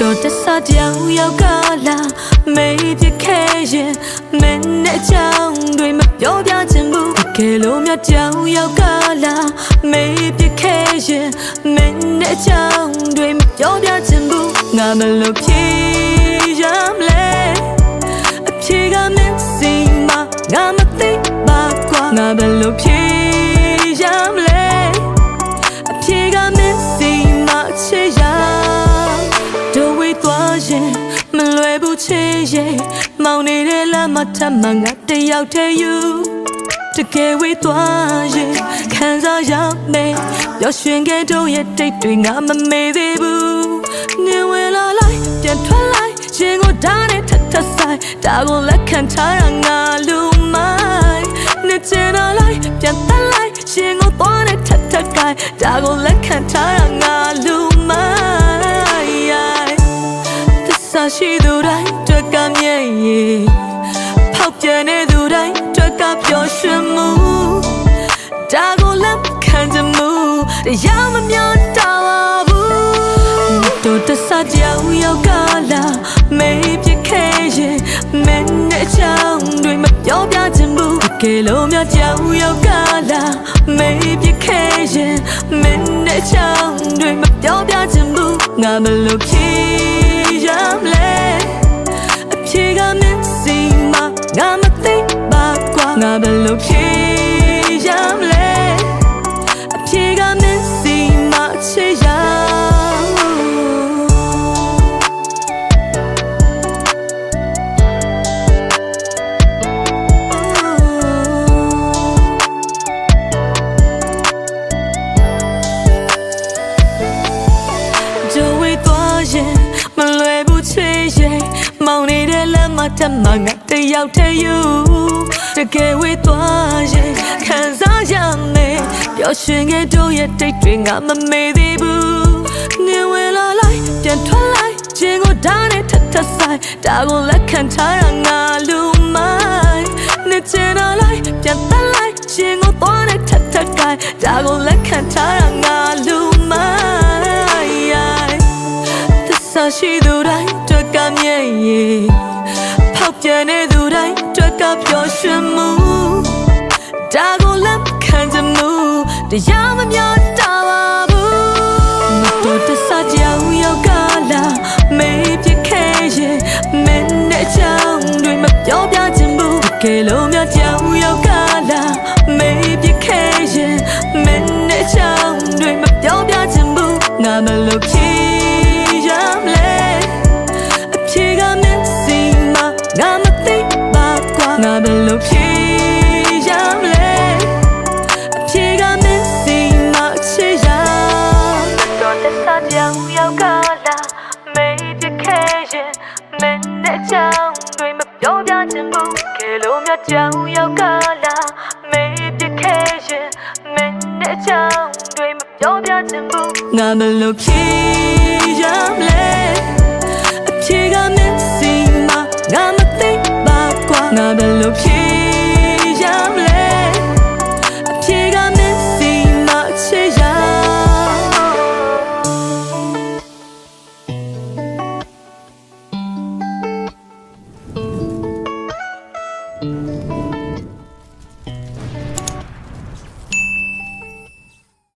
တော်တဆကြောင်ရောက်ကလာမေးပြခဲ့ရင်မင်းနဲ့ကြောင်တွေမပြောပြချင်ဘူးတကယ်လို့မြတ်ကြောင်ရောက်ကလာမေးပြခဲ့ရင်မင်းနဲ့ကြောင်တွေမပြောပြချင်ဘူးငါမလို့ဖြေရ ရဲ့မောင်နေတဲ့လမ်းမထပ်မှငါတယောက်တည်းယူတကယ်ဝေးသွားရင်ခံစားရမယ်ပျော်ရွှင်ခဲ့တော့ရဲ့တိတ်တွေငါမမေ့သေးဘူးနေဝင်လာလိုက်ပြန်ထွက်လိုက်ရင်ကိုဓာတ်နဲ့ထပ်ထပ်ဆိုင်ဒါကိုလက်ခံထားတာငါလူမိုင်းနေချင်တော့လိုက်ပြန်တက်လိုက်ရင်ကိုသွားနဲ့ထပ်ထပ်ကိုင်းဒါကိုလက်ခံထားတာငါလူမိုင်းသစ္စာရှိသူတိုင်းတွ က်ကမြဲ့ရည်ဖောက်ပြန်နေသူတိုင်းတွက်ကပျော်ရွှင်မှုဒါကိုလက်ခံချင်မှုတရားမမျောတာပါဘူးတို့တဆကြောင်ရောက်ကလာမေးပြခဲ့ရင်မင်းနဲ့ချောင်းတွေမပြောပြချင်ဘူးတကယ်လို့များကြောင်ရောက်ကလာမေးပြခဲ့ရင်မင်းနဲ့ချောင်းတွေမပြောပြချင်ဘူးငါမလို့ဖြေရ ငါဘယ်လိုဖြေရမလဲအဖြေကမင်းစီမချေရကြိုဝေးသွားရင်မလွယ်ဘူးချေရဲ့မောင်နေတဲ့လမ်းမတက်မှငါ တယောက်တည်းယူတကယ်ဝေးသွားရင်ခံစားရမယ်ပျော်ရွှင်ခဲ့တော့ရဲ့တိတ်တွေငါမမေ့သေးဘူးနေဝင်လာလိုက်ပြန်ထွက်လိုက်ခြင်းကိုဓာတ်နဲ့ထပ်ထပ်ဆိုင်ဒါကိုလက်ခံထားတာငါလူမိုင်းနေချင်တော့လိုက်ပြန်တက်လိုက်ခြင်းကိုသွားနဲ့ထပ်ထပ်ကိုင်းဒါကိုလက်ခံထားတာငါလူမိုင်းသစ္စာရှိသူတိုင်းတွက်ကမြဲ့ရည် ဖောက်ပြန်နေသူတိုင်းတွက်ကပျော်ရွှင်မှုဒါကိုလက်ခံချင်မှုတရားမမျောတာပါဘူးမတော်တဆကြောင်ရောက်ကလာမေးပြခဲ့ရင်မင်းနဲ့ချောင်းတွေမပြောပြချင်ဘူးတကယ်လို့များ မင်းနဲ့ချောင်းတွေမပြောပြချင်ဘူးကဲလို့မြတ်ချောင်းရောက်ကလာမေးပြခဲ့ရင်မင်းနဲ့ချောင်းတွေမပြောပြချင်ဘူးငါမလို့ဖြေရမလဲအဖြေကမင်းစီ